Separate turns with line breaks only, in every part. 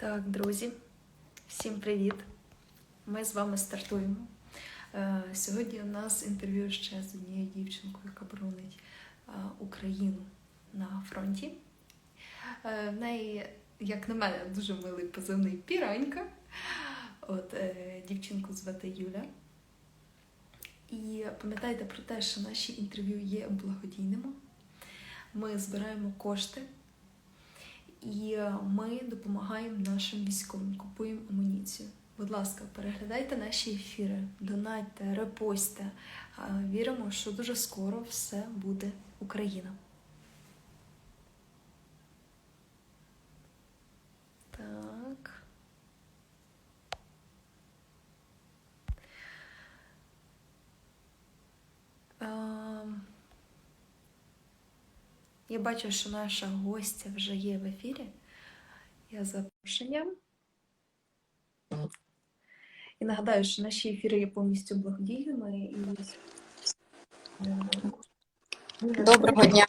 Так, друзі, всім привіт! Ми з вами стартуємо. Е, Сьогодні у нас інтерв'ю ще з однією дівчинкою, яка боронить е, Україну на фронті. Е, В неї, як на мене, дуже милий позивний піранька. От дівчинку звати Юля. І пам'ятайте про те, що наші інтерв'ю є благодійними. Ми збираємо кошти і е, ми допомагаємо нашим військовим, купуємо амуніцію. Будь ласка, переглядайте наші ефіри, донайте, репостьте. Віримо, що дуже скоро все буде Україна. Так. Я бачу, що наша гостя вже є в ефірі. Я запрошенням. І нагадаю, що наші ефіри є повністю благодійними і
Доброго дня.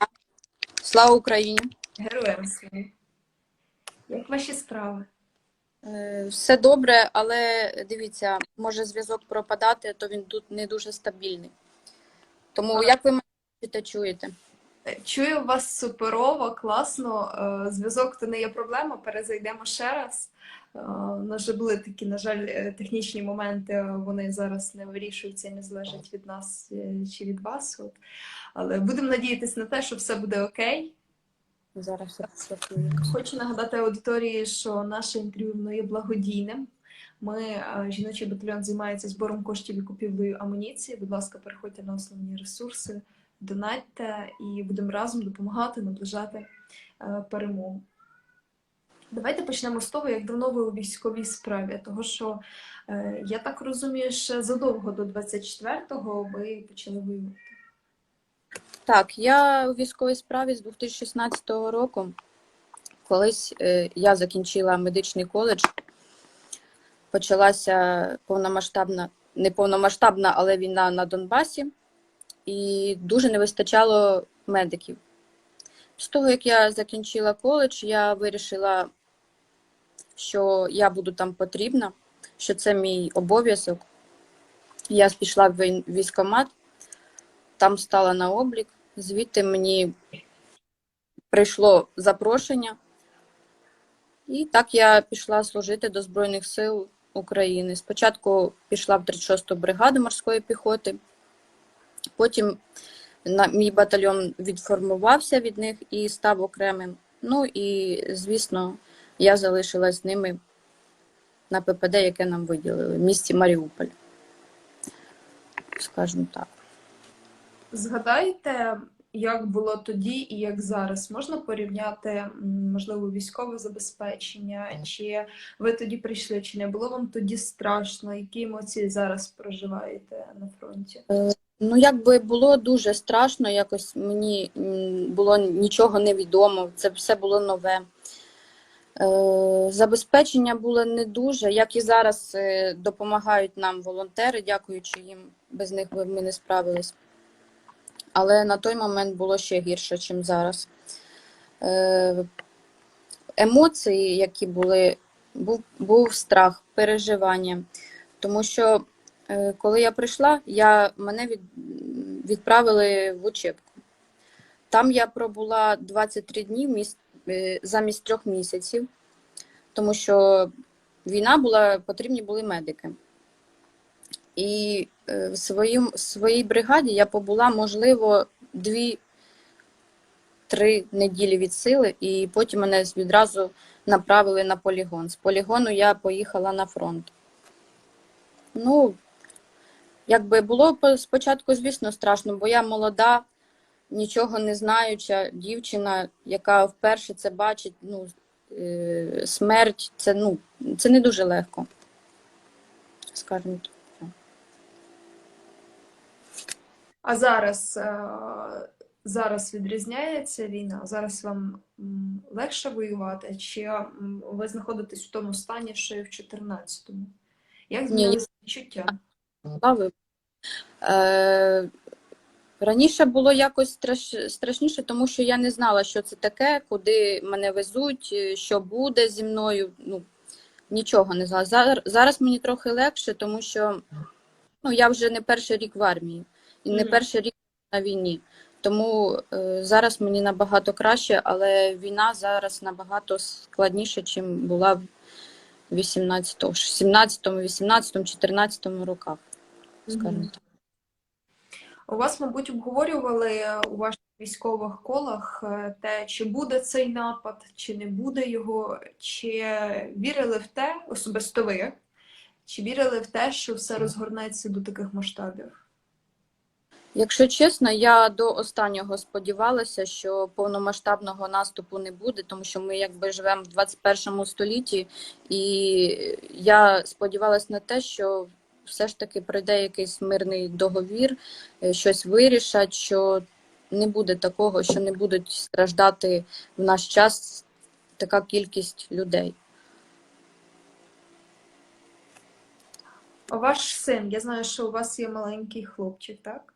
Слава Україні.
героям своїм. Як ваші справи?
Е, Все добре, але дивіться, може зв'язок пропадати, то він тут не дуже стабільний. Тому
Ага.
як ви мене чуєте,
Чую вас суперово, класно. Е, Зв'язок то не є проблема. Перезайдемо ще раз. Е, У нас вже були такі, на жаль, е, технічні моменти. Вони зараз не вирішуються і не залежать від нас е, чи від вас. От. Але будемо надіятися на те, що все буде окей.
Зараз.
Хочу нагадати аудиторії, що наше інтерв'ю воно є благодійним. Ми, е, жіночий батальйон, займається збором коштів і купівлею амуніції. Будь ласка, переходьте на основні ресурси, донатьте і будемо разом допомагати наближати е, перемогу. Давайте почнемо з того, як давно ви у військовій справі. Того, що е, я так розумію, ще задовго до 24-го ви почали воювати.
Так, я у військовій справі з 2016 року. Колись е, я закінчила медичний коледж. Почалася повномасштабна, не повномасштабна, але війна на Донбасі, і дуже не вистачало медиків. З того, як я закінчила коледж, я вирішила, що я буду там потрібна, що це мій обов'язок. Я пішла в вій- військкомат, там стала на облік, звідти мені прийшло запрошення. І так я пішла служити до Збройних сил України. Спочатку пішла в 36-ту бригаду морської піхоти, потім на, мій батальйон відформувався від них і став окремим. Ну і, звісно, я залишилась з ними на ППД, яке нам виділили в місті Маріуполь. Скажімо так.
Згадайте, як було тоді і як зараз. Можна порівняти, можливо, військове забезпечення, чи ви тоді прийшли, чи не було вам тоді страшно? Які емоції зараз проживаєте на фронті?
Ну, якби було дуже страшно, якось мені було нічого невідомо, це все було нове. Е, Забезпечення було не дуже, як і зараз е, допомагають нам волонтери, дякуючи їм, без них ми не справились. Але на той момент було ще гірше, ніж зараз. Е, Емоції, які були, був, був страх, переживання. Тому що Коли я прийшла, я, мене від, відправили в учебку. Там я пробула 23 дні е, замість трьох місяців, тому що війна була, потрібні були медики. І е, в своїм, в своїй бригаді я побула, можливо, дві-три неділі від сили, і потім мене відразу направили на полігон. З полігону я поїхала на фронт. Ну, Якби було спочатку, звісно, страшно, бо я молода, нічого не знаюча дівчина, яка вперше це бачить, ну, е, смерть, це, ну, це не дуже легко. Скажімо так.
А зараз, е, зараз відрізняється війна? Зараз вам легше воювати, чи ви знаходитесь в тому стані, що і в 14-му? Як змінилися відчуття?
Е, раніше було якось страш, страшніше, тому що я не знала, що це таке, куди мене везуть, е, що буде зі мною. Ну, нічого не знала. Зар- Зараз мені трохи легше, тому що ну, я вже не перший рік в армії і не перший рік на війні. Тому е, зараз мені набагато краще, але війна зараз набагато складніша, ніж була в 18, 17, 18, 14 роках, скажімо так.
У вас, мабуть, обговорювали у ваших військових колах е, те, чи буде цей напад, чи не буде його, чи вірили в те, особисто ви, чи вірили в те, що все розгорнеться до таких масштабів?
Якщо чесно, я до останнього сподівалася, що повномасштабного наступу не буде, тому що ми якби живемо в 21 столітті, і я сподівалася на те, що все ж таки прийде якийсь мирний договір, е, щось вирішать, що не буде такого, що не будуть страждати в наш час така кількість людей.
А ваш син, я знаю, що у вас є маленький хлопчик, так?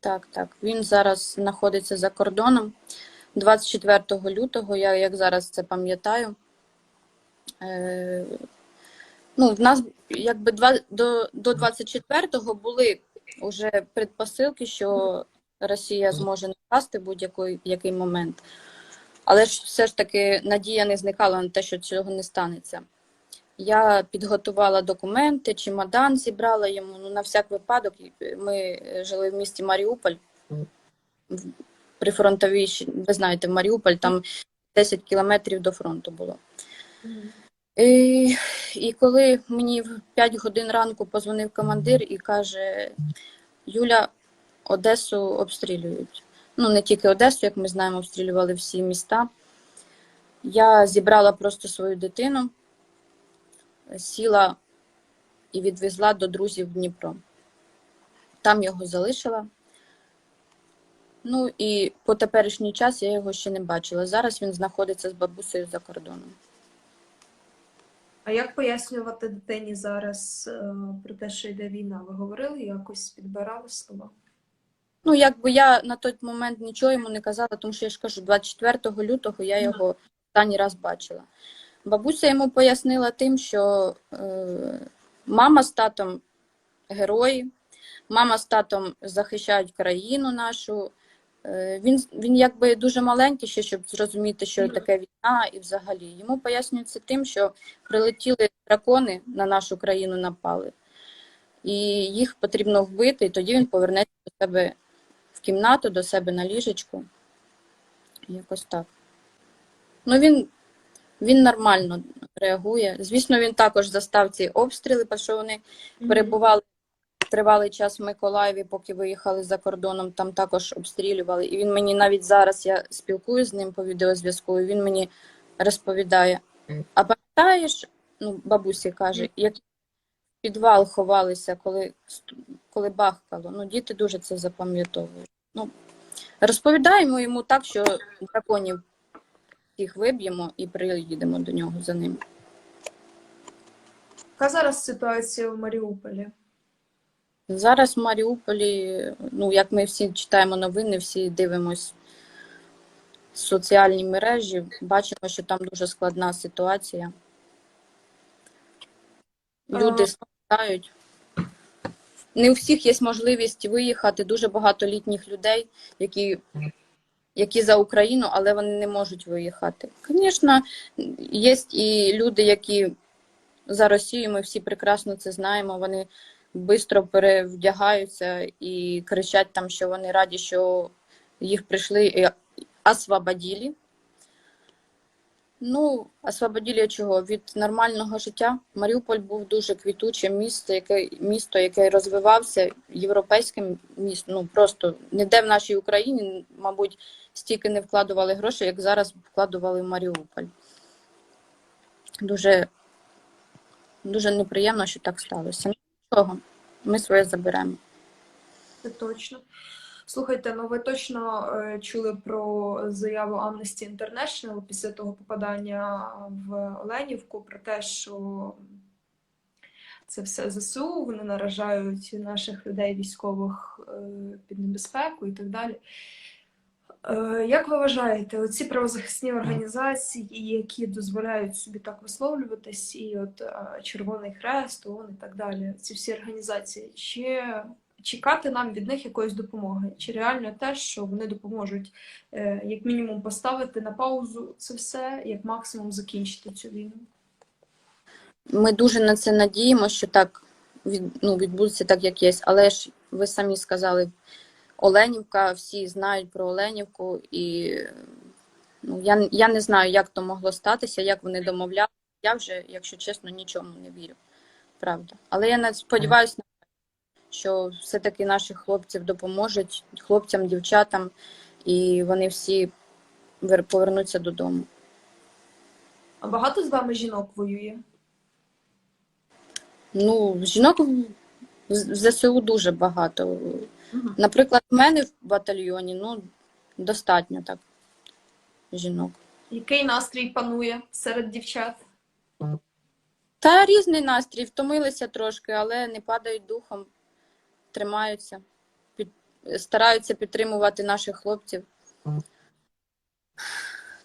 Так, так. Він зараз знаходиться за кордоном. 24 лютого, я як зараз це пам'ятаю. Ну, в нас якби два, до, до 24-го були вже предпосилки, що Росія зможе напасти будь-який який момент. Але ж все ж таки надія не зникала на те, що цього не станеться. Я підготувала документи, чемодан зібрала йому. Ну, на всяк випадок ми жили в місті Маріуполь, при фронтовій, ви знаєте, Маріуполь, там 10 кілометрів до фронту було. І, коли мені в 5 годин ранку позвонив командир і каже: Юля, Одесу обстрілюють. Ну, не тільки Одесу, як ми знаємо, обстрілювали всі міста. Я зібрала просто свою дитину, сіла і відвезла до друзів в Дніпро. Там його залишила. Ну і по теперішній час я його ще не бачила. Зараз він знаходиться з бабусею за кордоном.
А як пояснювати дитині зараз е, про те, що йде війна? Ви говорили якось, підбирали слова?
Ну, якби я на той момент нічого йому не казала, тому що я ж кажу, 24 лютого я його останній раз бачила. Бабуся йому пояснила тим, що е, мама з татом герої, мама з татом захищають країну нашу. Е, він, він якби дуже маленький ще, щоб зрозуміти, що таке війна і взагалі. Йому пояснюється тим, що прилетіли дракони на нашу країну, напали, і їх потрібно вбити, і тоді він повернеться до себе в кімнату, до себе на ліжечку. Якось так. Ну, він, він нормально реагує. Звісно, він також застав ці обстріли, тому що вони перебували тривалий час в Миколаєві, поки виїхали за кордоном, там також обстрілювали. І він мені навіть зараз я спілкуюся з ним по відеозв'язку, і він мені розповідає: а пам'ятаєш, ну, бабусі каже, як підвал ховалися, коли, коли бахкало. Ну, діти дуже це запам'ятовують. Ну, розповідаємо йому так, що драконів їх виб'ємо і приїдемо до нього за ним.
Яка зараз ситуація в Маріуполі?
Зараз в Маріуполі, ну як ми всі читаємо новини, всі дивимось соціальні мережі, бачимо, що там дуже складна ситуація. Люди
А.
страждають. Не у всіх є можливість виїхати. Дуже багато літніх людей, які, які за Україну, але вони не можуть виїхати. Звісно, є і люди, які за Росію, ми всі прекрасно це знаємо. Вони швидко перевдягаються і кричать там, що вони раді, що їх прийшли і освободили. Ну, освободили чого? Від нормального життя. Маріуполь був дуже квітуче місто, яке, місто, яке розвивався європейським містом. Ну, просто ніде в нашій Україні, мабуть, стільки не вкладували грошей, як зараз вкладували в Маріуполь. Дуже, дуже неприємно, що так сталося. Нічого, ми своє заберемо.
Це точно. Слухайте, ну ви точно е, чули про заяву Amnesty International після того попадання в Оленівку про те, що це все ЗСУ, вони наражають наших людей військових е, під небезпеку і так далі. Е, Як ви вважаєте, оці правозахисні організації, які дозволяють собі так висловлюватись, і от е, Червоний Хрест, ООН і так далі, ці всі організації, чи чекати нам від них якоїсь допомоги? Чи реально те, що вони допоможуть е, як мінімум поставити на паузу це все, як максимум закінчити цю війну?
Ми дуже на це надіємося, що так ну, відбудеться так, як є. Але ж ви самі сказали, Оленівка, всі знають про Оленівку, і ну, я, я не знаю, як то могло статися, як вони домовляли. Я вже, якщо чесно, нічому не вірю. Правда. Але я сподіваюся, що все-таки наших хлопців допоможуть, хлопцям, дівчатам, і вони всі повернуться додому.
А багато з вами жінок воює?
Ну, жінок в в ЗСУ дуже багато.
Угу.
Наприклад, в мене в батальйоні ну, достатньо так жінок.
Який настрій панує серед дівчат?
Та різний настрій, втомилися трошки, але не падають духом, тримаються, під... стараються підтримувати наших хлопців.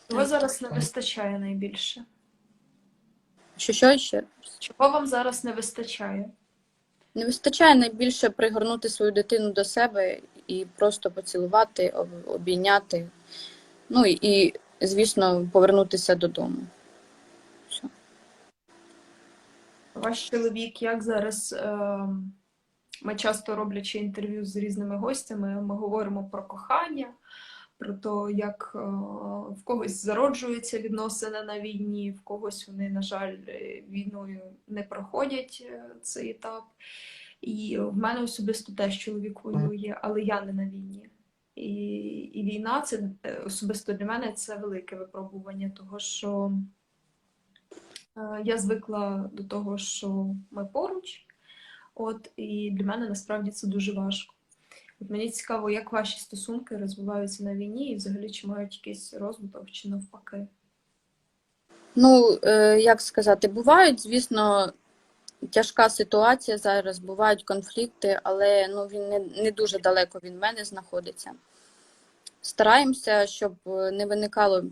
Чого зараз не вистачає найбільше?
Що що ще?
Чого вам зараз не вистачає?
Не вистачає найбільше пригорнути свою дитину до себе і просто поцілувати, обійняти. Ну і, звісно, повернутися додому. Все.
Ваш чоловік, як зараз е, ми часто роблячи інтерв'ю з різними гостями, ми говоримо про кохання, про те, як е, в когось зароджуються відносини на війні, в когось вони, на жаль, е, війною не проходять е, цей етап. І в мене особисто теж чоловік воює, але я не на війні. І, і війна це особисто для мене це велике випробування, того що Я звикла до того, що ми поруч, от і для мене насправді це дуже важко. От мені цікаво, як ваші стосунки розвиваються на війні, і взагалі чи мають якийсь розвиток, чи навпаки.
Ну, е, як сказати, бувають, звісно, тяжка ситуація зараз, бувають конфлікти, але ну, він не, не дуже далеко від мене знаходиться. Стараємося, щоб не виникало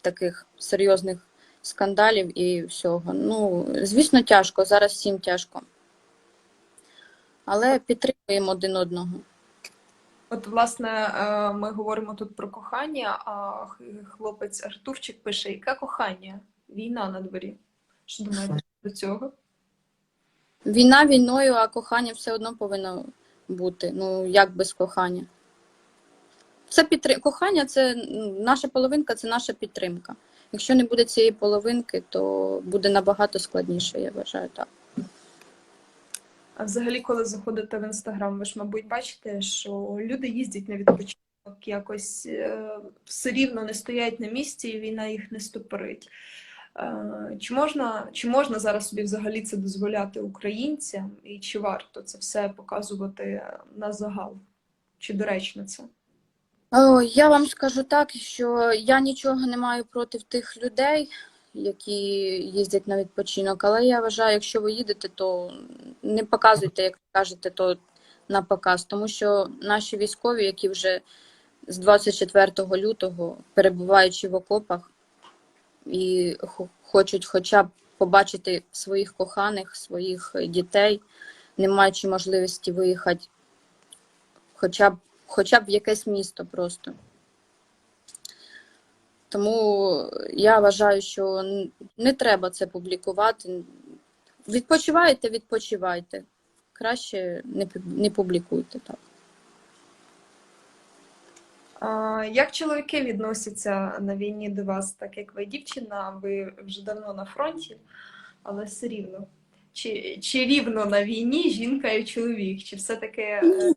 таких серйозних скандалів і всього. Ну, звісно, тяжко, зараз всім тяжко. Але підтримуємо один одного.
От, власне, е, ми говоримо тут про кохання, а хлопець Артурчик пише: яке кохання? Війна на дворі. Що думаєте до цього?
Війна війною, а кохання все одно повинно бути. Ну, як без кохання? Це підтри... Кохання це наша половинка, це наша підтримка. Якщо не буде цієї половинки, то буде набагато складніше, я вважаю так.
А взагалі, коли заходите в інстаграм, ви ж, мабуть, бачите, що люди їздять на відпочинок, якось е, все рівно не стоять на місці, і війна їх не стопорить. Е, Чи можна, чи можна зараз собі взагалі це дозволяти українцям, і чи варто це все показувати на загал? Чи доречно це?
О, я вам скажу так, що я нічого не маю проти тих людей, які їздять на відпочинок, але я вважаю, якщо ви їдете, то не показуйте, як кажете, то на показ, тому що наші військові, які вже з 24 лютого, перебуваючи в окопах і хочуть хоча б побачити своїх коханих, своїх дітей, не маючи можливості виїхати хоча б хоча б в якесь місто просто. Тому я вважаю, що не треба це публікувати. Відпочивайте, відпочивайте. Краще не, не публікуйте так.
А, Як чоловіки відносяться на війні до вас, так як ви дівчина, ви вже давно на фронті, але все рівно. Чи, чи рівно на війні жінка і чоловік? Чи все-таки е,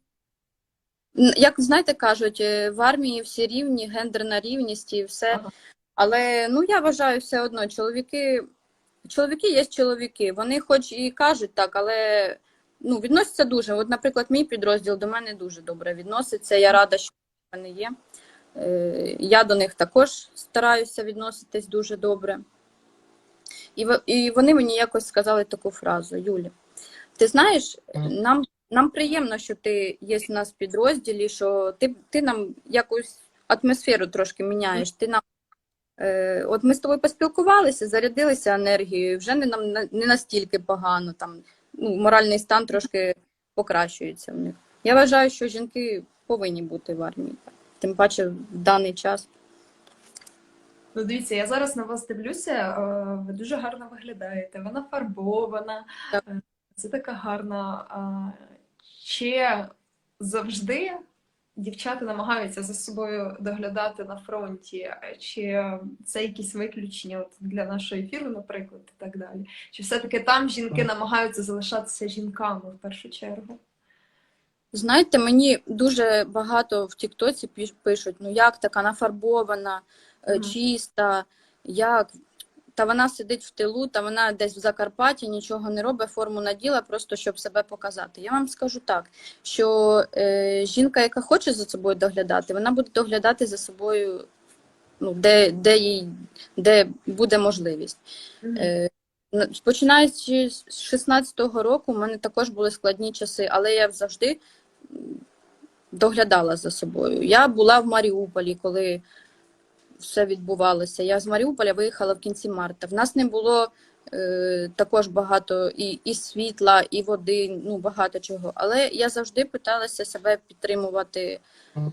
Як знаєте, кажуть, е, в армії всі рівні, гендерна рівність і все.
Ага.
Але ну я вважаю все одно, чоловіки, чоловіки є чоловіки. Вони хоч і кажуть так, але ну, відносяться дуже. От, наприклад, мій підрозділ до мене дуже добре відноситься. Я рада, що в мене є. Е, Я до них також стараюся відноситись дуже добре. І, і вони мені якось сказали таку фразу: Юлі, ти знаєш, нам нам приємно, що ти є в нас в підрозділі, що ти, ти нам якусь атмосферу трошки міняєш. Ти нам, е, от ми з тобою поспілкувалися, зарядилися енергією, вже не нам не настільки погано, там, ну, моральний стан трошки покращується в них. Я вважаю, що жінки повинні бути в армії, тим паче в даний час.
Ну, дивіться, я зараз на вас дивлюся, е, ви дуже гарно виглядаєте, вона фарбована,
Так.
е, це така гарна. Чи завжди дівчата намагаються за собою доглядати на фронті? Чи це якісь виключення от для нашого ефіру, наприклад, і так далі? Чи все-таки там жінки намагаються залишатися жінками в першу чергу?
Знаєте, мені дуже багато в Тіктоці пишуть, ну як така нафарбована,
Мгм.
чиста, як. Та вона сидить в тилу, та вона десь в Закарпатті нічого не робить, форму наділа, просто щоб себе показати. Я вам скажу так, що е, жінка, яка хоче за собою доглядати, вона буде доглядати за собою, ну, де, де, їй, де буде можливість. Е, Починаючи з 16-го року, у мене також були складні часи, але я завжди доглядала за собою. Я була в Маріуполі, коли все відбувалося. Я з Маріуполя виїхала в кінці марта. В нас не було е, також багато і, і світла, і води, ну багато чого. Але я завжди питалася себе підтримувати в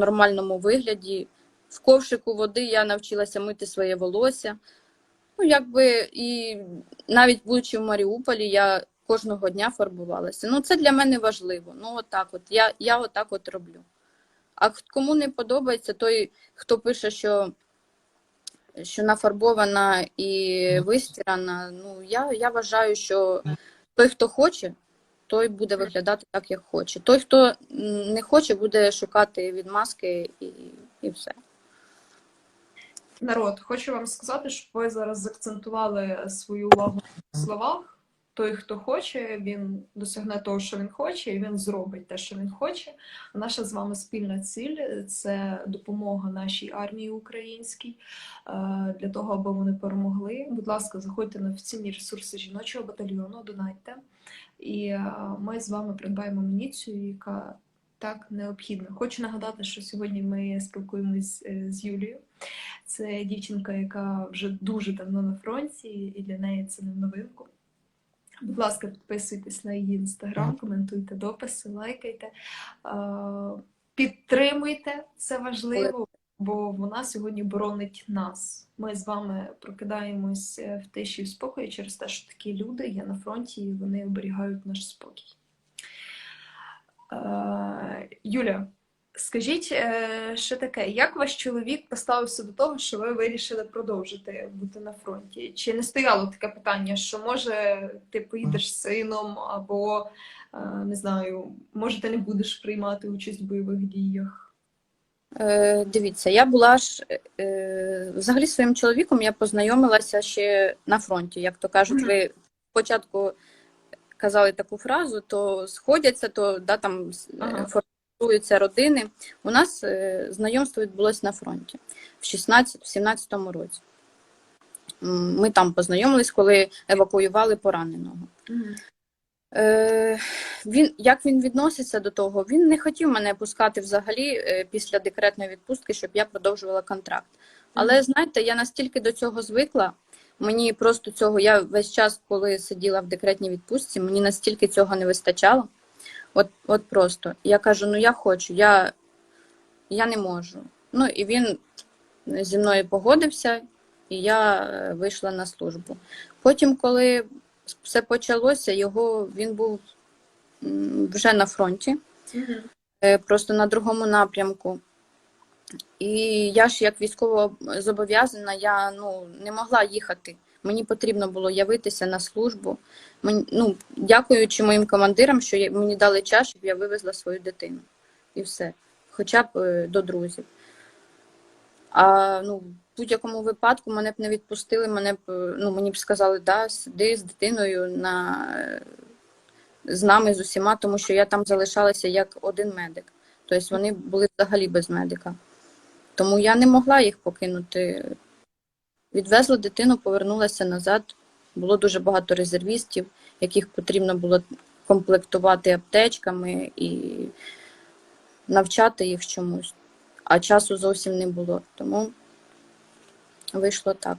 нормальному вигляді. В ковшику води я навчилася мити своє волосся. Ну, якби і навіть будучи в Маріуполі, я кожного дня фарбувалася. Ну, це для мене важливо. Ну, отак от. Я, я отак от роблю. А кому не подобається, той, хто пише, що, що нафарбована і вистирана, ну, я, я вважаю, що той, хто хоче, той буде виглядати так, як хоче. Той, хто не хоче, буде шукати відмазки і, і все.
Народ, хочу вам сказати, щоб ви зараз заакцентували свою увагу на словах. Той, хто хоче, він досягне того, що він хоче, і він зробить те, що він хоче. Наша з вами спільна ціль це допомога нашій армії українській е, для того, аби вони перемогли. Будь ласка, заходьте на офіційні ресурси жіночого батальйону, донайте, і е, ми з вами придбаємо амуніцію, яка так необхідна. Хочу нагадати, що сьогодні ми спілкуємось е, з Юлією. Це дівчинка, яка вже дуже давно на фронті, і для неї це не новинку. Будь ласка, підписуйтесь на її інстаграм, коментуйте дописи, лайкайте, підтримуйте, це важливо, бо вона сьогодні боронить нас. Ми з вами прокидаємось е, в тиші і в спокої через те, що такі люди є на фронті і вони оберігають наш спокій. Юля, Скажіть, е, що таке, як ваш чоловік поставився до того, що ви вирішили продовжити бути на фронті? Чи не стояло таке питання, що може ти поїдеш з сином, або е, не знаю, може ти не будеш приймати участь в бойових діях?
Е, дивіться, я була ж е, взагалі своїм чоловіком я познайомилася ще на фронті. Як то кажуть,
Мгм.
ви спочатку казали таку фразу, то сходяться, то да, там
Ага.
Формуються родини. У нас е, знайомство відбулося на фронті в 16-17 році. Ми там познайомились, коли евакуювали пораненого. Е, він, як він відноситься до того? Він не хотів мене пускати взагалі е, після декретної відпустки, щоб я продовжувала контракт. Але знаєте, я настільки до цього звикла, мені просто цього, я весь час, коли сиділа в декретній відпустці, мені настільки цього не вистачало. От, от просто. Я кажу: ну я хочу, я, я не можу. Ну і він зі мною погодився, і я е, вийшла на службу. Потім, коли все почалося, його він був вже на фронті, е, просто на другому напрямку. І я ж як військово зобов'язана, я ну, не могла їхати. Мені потрібно було явитися на службу. Мені, ну, дякуючи моїм командирам, що мені дали час, щоб я вивезла свою дитину. І все. Хоча б е, до друзів. А ну, в будь-якому випадку мене б не відпустили, мене б, е, ну, мені б сказали, да, сиди з дитиною на, е, з нами, з усіма, тому що я там залишалася як один медик. Тобто вони були взагалі без медика. Тому я не могла їх покинути. Відвезла дитину, повернулася назад. Було дуже багато резервістів, яких потрібно було комплектувати аптечками і навчати їх чомусь. А часу зовсім не було. Тому вийшло так.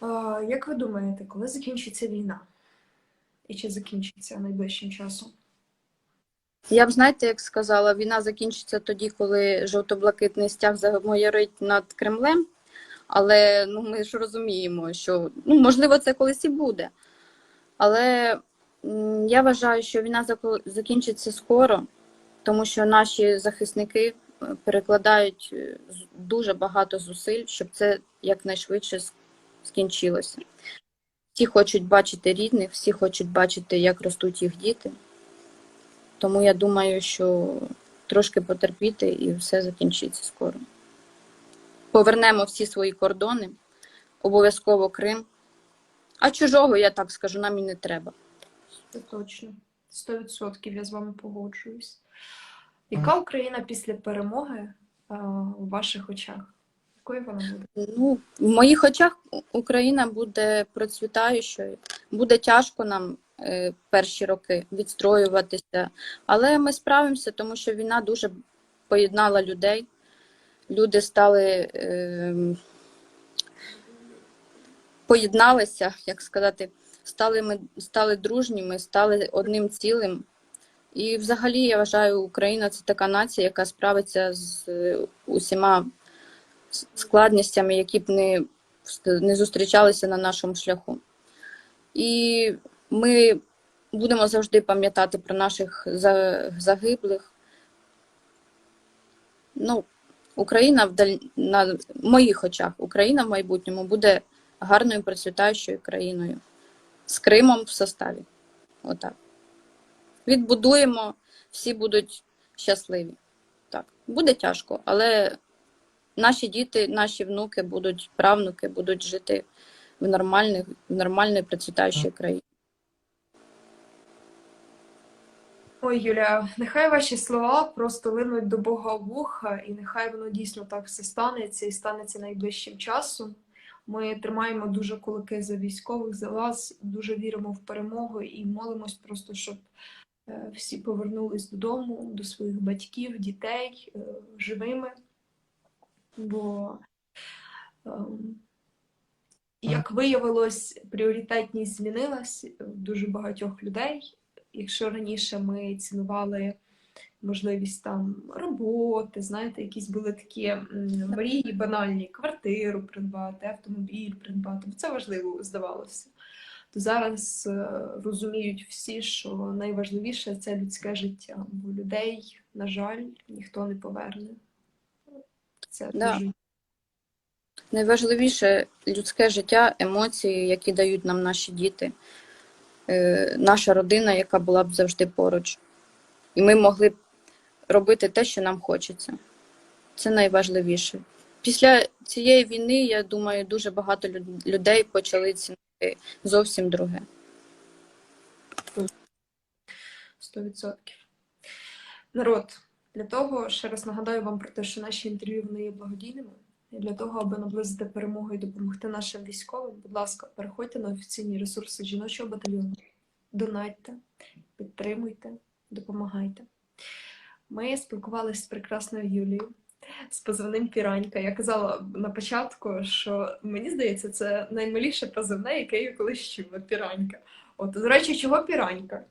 А, як ви думаєте, коли закінчиться війна? І чи закінчиться найближчим часом?
Я б, знаєте, як сказала, війна закінчиться тоді, коли жовто-блакитний стяг замайорить над Кремлем. Але ну, ми ж розуміємо, що ну, можливо це колись і буде. Але я вважаю, що війна закінчиться скоро, тому що наші захисники е, перекладають е, дуже багато зусиль, щоб це якнайшвидше скінчилося. Всі хочуть бачити рідних, всі хочуть бачити, як ростуть їх діти. Тому я думаю, що трошки потерпіти і все закінчиться скоро. Повернемо всі свої кордони, обов'язково Крим. А чужого, я так скажу, нам і не треба.
Це точно. 100% я з вами погоджуюсь. Яка Україна після перемоги а, у ваших очах? Якою вона буде?
Ну, в моїх очах Україна буде процвітаючою. Буде тяжко нам е, перші роки відстроюватися, але ми справимося, тому що війна дуже поєднала людей. Люди стали е, поєдналися, як сказати, стали ми стали дружніми, стали одним цілим. І взагалі я вважаю, Україна це така нація, яка справиться з е, усіма складностями, які б не, не зустрічалися на нашому шляху. І ми будемо завжди пам'ятати про наших загиблих. Ну, Україна в даль... на моїх очах, Україна в майбутньому буде гарною процвітаючою країною з Кримом в составі. Отак. Відбудуємо, всі будуть щасливі. Так, буде тяжко, але наші діти, наші внуки будуть, правнуки будуть жити в нормальних, в нормальній процвітаючій країні.
Ой, Юля, нехай ваші слова просто линуть до Бога в вуха, і нехай воно дійсно так все станеться і станеться найближчим часом. Ми тримаємо дуже кулаки за військових, за вас, дуже віримо в перемогу і молимось просто, щоб е, всі повернулись додому, до своїх батьків, дітей е, живими. Бо, ем, як виявилось, пріоритетність змінилась в дуже багатьох людей. Якщо раніше ми цінували можливість там роботи, знаєте, якісь були такі мрії банальні, квартиру придбати, автомобіль придбати, це важливо здавалося. То зараз е, розуміють всі, що найважливіше це людське життя, бо людей, на жаль, ніхто не поверне. Це
Да.
дуже
Найважливіше людське життя, емоції, які дають нам наші діти, наша родина, яка була б завжди поруч. І ми могли б робити те, що нам хочеться. Це найважливіше. Після цієї війни, я думаю, дуже багато людей почали цінити зовсім друге.
100%. Народ, для того, ще раз нагадаю вам про те, що наші інтерв'ю вони є благодійними. Для того, аби наблизити перемогу і допомогти нашим військовим, будь ласка, переходьте на офіційні ресурси жіночого батальйону, донатьте, підтримуйте, допомагайте. Ми спілкувалися з прекрасною Юлією з позивним Піранька. Я казала на початку, що мені здається, це наймиліше позивне, яке я колись чула Піранька. От, до речі, чого Піранька?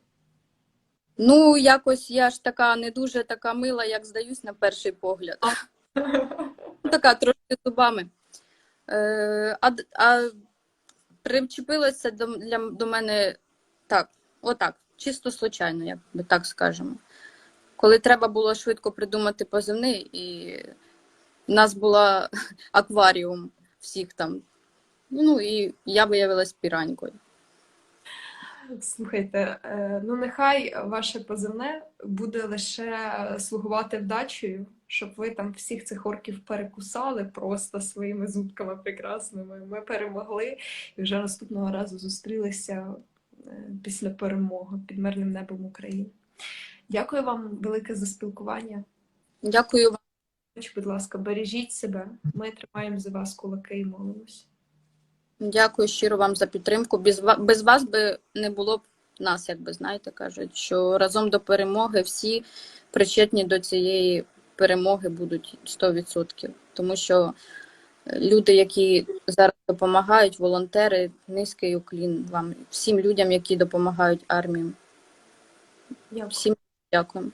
Ну, якось я ж така не дуже така мила, як здаюсь на перший погляд. Ну, така трошки зубами. Е, а, а причепилося до, для, до мене так, отак, чисто случайно, як би так скажемо. Коли треба було швидко придумати позивний, і в нас була акваріум всіх там. Ну і я виявилась піранькою.
Слухайте, е, ну нехай ваше позивне буде лише слугувати вдачею, щоб ви там всіх цих орків перекусали просто своїми зубками прекрасними. Ми перемогли і вже наступного разу зустрілися е, після перемоги під мирним небом України. Дякую вам велике за спілкування.
Дякую вам.
Будь ласка, бережіть себе. Ми тримаємо за вас кулаки і молимось.
Дякую щиро вам за підтримку. Без, без вас би не було б нас, як би знаєте, кажуть, що разом до перемоги всі причетні до цієї перемоги будуть 100%. Тому що люди, які зараз допомагають, волонтери, низький уклін вам, всім людям, які допомагають армії.
Дякую.
Всім дякуємо.